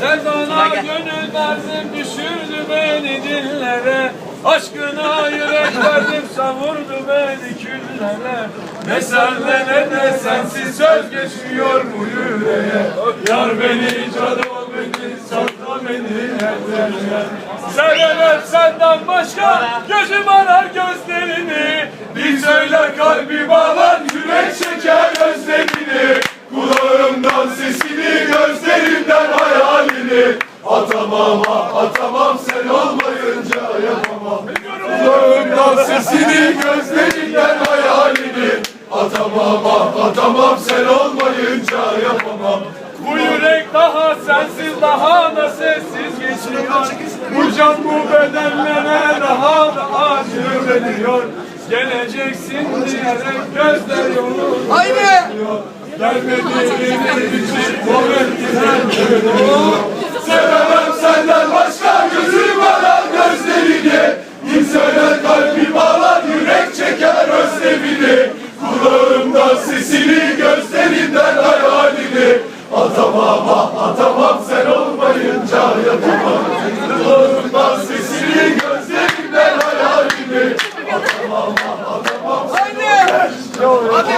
Sevdana gönül verdim düşürdü beni dillere. Aşkına yürek verdim savurdu beni küllere. Ne senle ne de sensiz söz geçmiyor bu yüreğe. Yar beni cadı ol beni satma beni ellerine Sevemem senden başka gözüm Söyle kalbi bağlar yürek çeker özlemini Kulağımdan sesini gözlerimden hayalini. Atamam ah atamam sen olmayınca yapamam. Kulağımdan sesini gözlerimden hayalini. Atamam ah atamam sen olmayınca yapamam. Bu yürek daha sensiz daha da sessiz geçiyor. Bu can bu bedenlere daha da acı veriyor Geleceksin diyerek gözler yolunu bekliyor. Gelmediğin için kuvvet güzel görünüyor. Sevemem senden başka gözüm alan gözlerini. Kim söyler kalbi bağlar yürek çeker özlemini. Kulağımdan sesini gözlerinden hayalini. Atamam ah atamam sen olmayınca yatamam. Okay.